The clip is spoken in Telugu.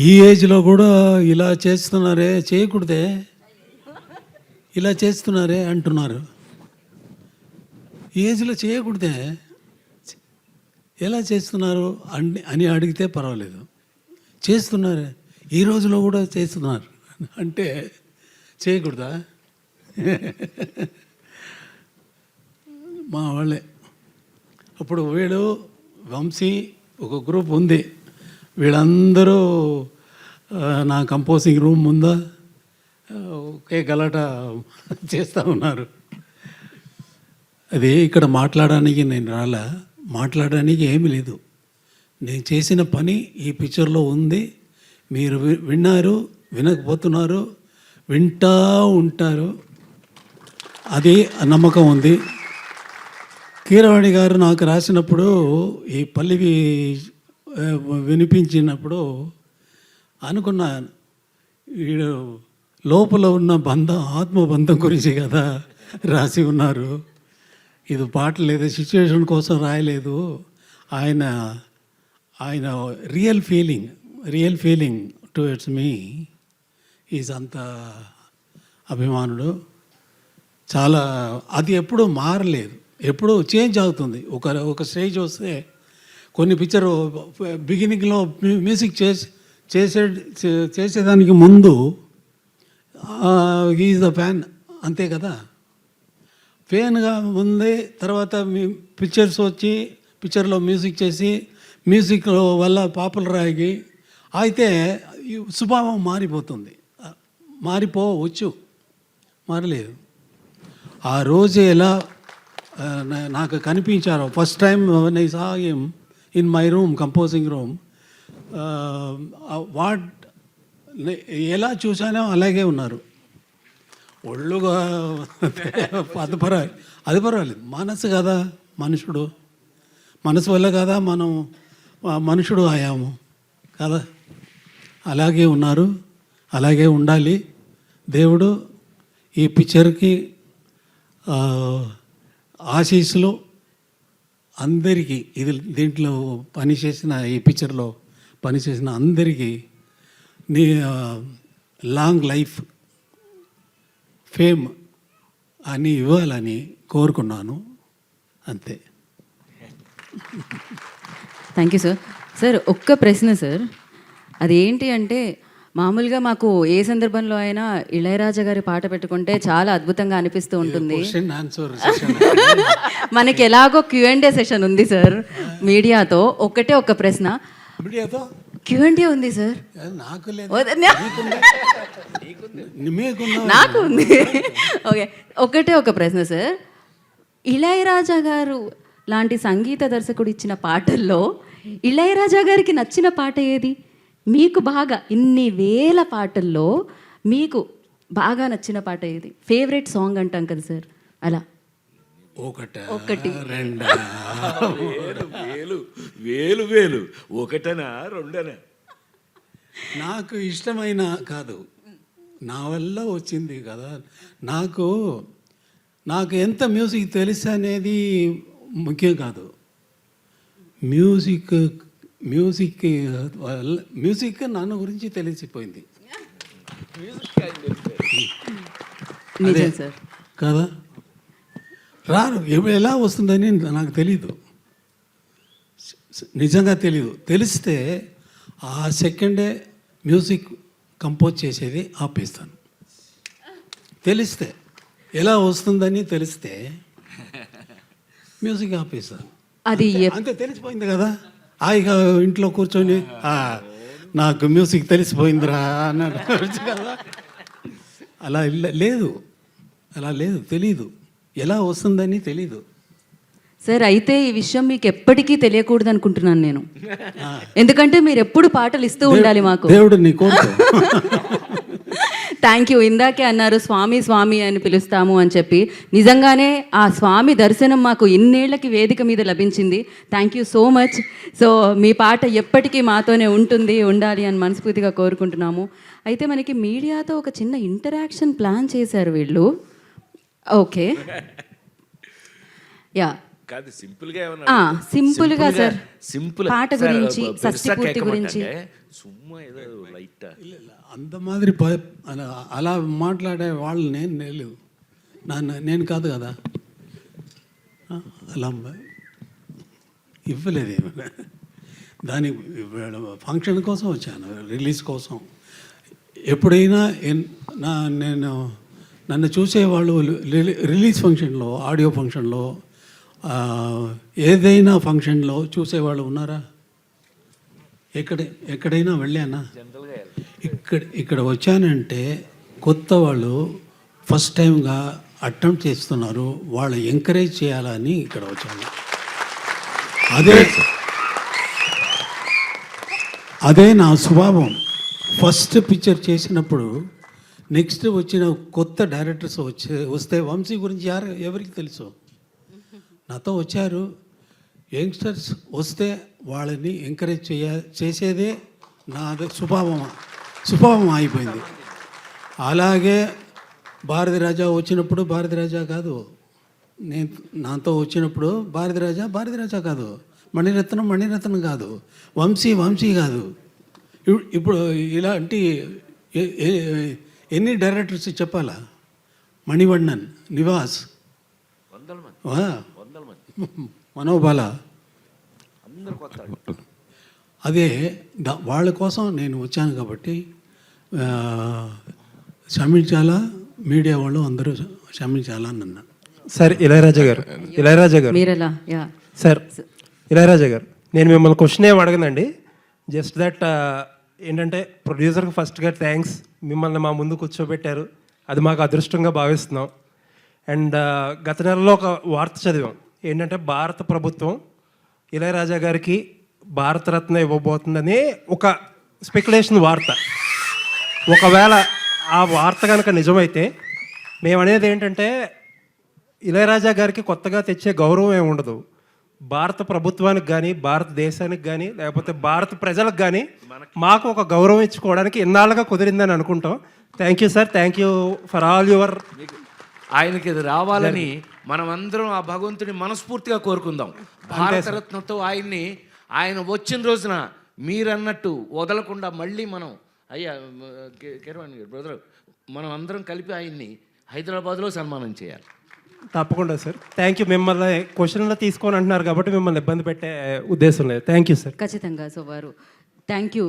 ఈ ఏజ్లో కూడా ఇలా చేస్తున్నారే చేయకూడదే. ఇలా చేస్తున్నారే అంటున్నారు. ఈ ఏజ్లో చేయకూడదే. ఎలా చేస్తున్నారు అని అని అడిగితే పర్వాలేదు. చేస్తున్నారే. ఈ రోజులో కూడా చేస్తున్నారు. అంటే చేయకూడదా? మా వాళ్ళే. అప్పుడు వీడు వంశీ ఒక గ్రూప్ ఉంది. వీళ్ళందరూ నా కంపోజింగ్ రూమ్ ముందా ఒకే గలాట చేస్తూ ఉన్నారు. అది ఇక్కడ మాట్లాడడానికి నేను రాలా మాట్లాడడానికి ఏమీ లేదు. నేను చేసిన పని ఈ పిక్చర్లో ఉంది. మీరు వి- విన్నారు వినకపోతున్నారు వింటా ఉంటారు. అది నమ్మకం ఉంది. కీరవాణి గారు నాకు రాసినప్పుడు ఈ పల్లివి వినిపించినప్పుడు అనుకున్నాను వీడు లోపల ఉన్న బంధం ఆత్మబంధం గురించి కదా రాసి ఉన్నారు. ఇది పాట లేదు సిచ్యువేషన్ కోసం రాయలేదు. ఆయన ఆయన real feeling real feeling towards me is అంత అభిమానుడు. చాలా అది ఎప్పుడూ మారలేదు. ఎప్పుడూ చేంజ్ అవుతుంది. ఒక ఒక స్టేజ్ వస్తే కొన్ని పిక్చర్ బిగినింగ్లో మ్యూజిక్ చేసి చేసే చే- చేసేదానికి ముందు ఈజ్ ద ఫ్యాన్ అంతే కదా? ఫ్యాన్గా ఉంది తర్వాత పిక్చర్స్ వచ్చి పిక్చర్లో మ్యూజిక్ చేసి మ్యూజిక్ వల్ల పాపులర్ అయ్యి అయితే ఈ స్వభావం మారిపోతుంది. మారిపోవచ్చు. మారలేదు. ఆ రోజు ఎలా నా- నాకు కనిపించారో first time I saw in my room composing room what ఎలా చూసానో అలాగే ఉన్నారు. ఒళ్ళుగా అది పర్వాలేదు అది పర్వాలేదు. మనసు కదా మనుషుడు. మనసు వల్ల కదా మనం మనుషుడు అయ్యాము కదా? అలాగే ఉన్నారు అలాగే ఉండాలి. దేవుడు ఈ పిక్చర్కి ఆశీస్సులు అందరికీ ఇది దీంట్లో పనిచేసిన ఈ పిక్చర్లో పనిచేసిన అందరికీ నీ లాంగ్ లైఫ్ ఫేమ్ అని ఇవ్వాలని కోరుకున్నాను. అంతే. థ్యాంక్ యూ సార్ సార్ ఒక్క ప్రశ్న సార్ అదేంటి అంటే మామూలుగా మాకు ఏ సందర్భంలో అయినా ఇళయరాజా గారి పాట పెట్టుకుంటే చాలా అద్భుతంగా అనిపిస్తూ ఉంటుంది. మనకి ఎలాగో క్యూఎండే సెషన్ ఉంది సార్ మీడియాతో ఒకటే ఒక ప్రశ్న. క్యూఎండే ఉంది సార్ నాకు నాకు ఉంది. ఓకే ఒకటే ఒక ప్రశ్న సార్ ఇళయరాజా గారు లాంటి సంగీత దర్శకుడు ఇచ్చిన పాటల్లో ఇళయరాజా గారికి నచ్చిన పాట ఏది? మీకు బాగా ఇన్ని వేల పాటల్లో మీకు బాగా నచ్చిన పాట ఏది? ఫేవరెట్ సాంగ్ అంటాం కదా సార్. అలా. ఒకట ఒకటి. రెండా వేలు వేలు వేలు వేలు. ఒకటనా రెండనా? నాకు ఇష్టమైన కాదు. నా వల్ల వచ్చింది కదా. నాకు నాకు ఎంత మ్యూజిక్ తెలుసు అనేది ముఖ్యం కాదు. మ్యూజిక్ మ్యూజిక్ వల్ల మ్యూజిక్ నన్ను గురించి తెలిసిపోయింది. కదా? రాను ఎలా వస్తుందని నాకు తెలీదు. నిజంగా తెలీదు. తెలిస్తే ఆ సెకండే మ్యూజిక్ కంపోజ్ చేసేది ఆపేస్తాను. తెలిస్తే ఎలా వస్తుందని తెలిస్తే మ్యూజిక్ ఆపేస్తాను. అది అంతే తెలిసిపోయింది కదా? హాయిగా ఇంట్లో కూర్చొని "ఆ, నాకు మ్యూజిక్ తెలిసిపోయిందిరా అన్నాడు. కదా అలా లేదు. అలా లేదు తెలీదు. ఎలా వస్తుందని తెలీదు. సార్ అయితే ఈ విషయం మీకు ఎప్పటికీ తెలియకూడదు అనుకుంటున్నాను నేను ఎందుకంటే మీరు ఎప్పుడు పాటలు ఇస్తూ ఉండాలి మాకు. దేవుడు నీ కోరుకో. Thank you. ఇందాకే అన్నారు స్వామి స్వామి అని పిలుస్తాము అని చెప్పి. నిజంగానే ఆ స్వామి దర్శనం మాకు ఇన్నేళ్ళకి వేదిక మీద లభించింది. Thank you so much. So మీ పాట ఎప్పటికీ మాతోనే ఉంటుంది ఉండాలి అని మనస్ఫూర్తిగా కోరుకుంటున్నాము. అయితే మనకి మీడియాతో ఒక చిన్న ఇంటరాక్షన్ ప్లాన్ చేశారు వీళ్ళు. ఓకే. యా. కాదు సింపుల్గా ఏమన్నా? సింపుల్గా సార్. సింపుల్ పాట గురించి, కేకమంటే గురించి. సుమ్మా ఏదో లైట్ అంత మాదిరి ప- అలా అలా మాట్లాడే వాళ్ళు నేను నేను నన్ను నేను కాదు కదా అలా ఇవ్వలేదు ఇవ్వడం- ఫంక్షన్ కోసం వచ్చాను రిలీజ్ కోసం ఎప్పుడైనా నా నేను నన్ను చూసేవాళ్ళు రిలీ- రిలీజ్ ఫంక్షన్లో ఆడియో ఫంక్షన్లో ఏదైనా ఫంక్షన్లో చూసేవాళ్ళు ఉన్నారా? ఎక్కడ ఎక్కడైనా వెళ్ళానా? ఇక్కడ ఇక్కడ వచ్చానంటే కొత్త వాళ్ళు ఫస్ట్ టైంగా అటెంప్ట్ చేస్తున్నారు. వాళ్ళు ఎంకరేజ్ చేయాలని ఇక్కడ వచ్చాను. అదే అదే నా స్వభావం. ఫస్ట్ పిక్చర్ చేసినప్పుడు నెక్స్ట్ వచ్చిన కొత్త డైరెక్టర్స్ వచ్చే వస్తే వంశీ గురించి యారు ఎవరికి తెలుసు? నాతో వచ్చారు. యంగ్స్టర్స్ వస్తే వాళ్ళని ఎంకరేజ్ చేయ చేసేదే నాది స్వభావం స్వభావం అయిపోయింది అలాగే భారతి రాజా వచ్చినప్పుడు భారతి రాజా కాదు. నేను నాతో వచ్చినప్పుడు భారతి రాజా భారతి రాజా కాదు. మణిరత్నం మణిరత్నం కాదు. వంశీ వంశీ కాదు. ఇప్- ఇప్పుడు ఇలాంటి ఎన్ని డైరెక్టర్స్ చెప్పాలా? మణివണ്ണన్ నివాస్. మనోబాల. అందరు కొత్త వాళ్ళు. అదే వాళ్ళ కోసం నేను వచ్చాను కాబట్టి ఆ, క్షమించాలా మీడియా వాళ్ళు అందరూ క్షమించాలా అని అన్నాను సార్ ఇళయరాజా గారు. ఇళయరాజా గారు. సార్ ఇళయరాజా గారు. నేను మిమ్మల్ని క్వశ్చన్ ఏం అడగనండి. జస్ట్ దట్ ఏంటంటే ప్రొడ్యూసర్కి ఫస్ట్గా థ్యాంక్స్ మిమ్మల్ని మా ముందు కూర్చోబెట్టారు. అది మాకు అదృష్టంగా భావిస్తున్నాం. అండ్ గత నెలలో ఒక వార్త చదివాం. ఏంటంటే భారత ప్రభుత్వం ఇళయరాజా గారికి భారతరత్న ఇవ్వబోతుందని ఒక స్పెక్యులేషన్ వార్త. ఒకవేళ ఆ వార్త కనుక నిజమైతే మేము అనేది ఏంటంటే ఇళయరాజా గారికి కొత్తగా తెచ్చే గౌరవం ఏమి ఉండదు. భారత ప్రభుత్వానికి కానీ భారతదేశానికి కానీ లేకపోతే భారత ప్రజలకు కానీ మాకు ఒక గౌరవం ఇచ్చుకోవడానికి ఇన్నాళ్ళుగా కుదిరిందని అనుకుంటాం. Thank you sir thank you for all your ఆయనకి ఇది రావాలని మనం అందరం ఆ భగవంతుని మనస్ఫూర్తిగా కోరుకుందాం. భారతరత్నతో ఆయన్ని ఆయన వచ్చిన రోజున మీరన్నట్టు వదలకుండా మళ్ళీ మనం అయ్యా కిరవాణి గారు బ్రదర్ మనం అందరం కలిపి ఆయన్ని హైదరాబాద్లో సన్మానం చేయాలి. తప్పకుండా సార్. థ్యాంక్ యూ మిమ్మల్ని క్వశ్చన్లో తీసుకొని అంటున్నారు కాబట్టి మిమ్మల్ని ఇబ్బంది పెట్టే ఉద్దేశం లేదు. థ్యాంక్ యూ సార్ ఖచ్చితంగా సో వారు థ్యాంక్ యూ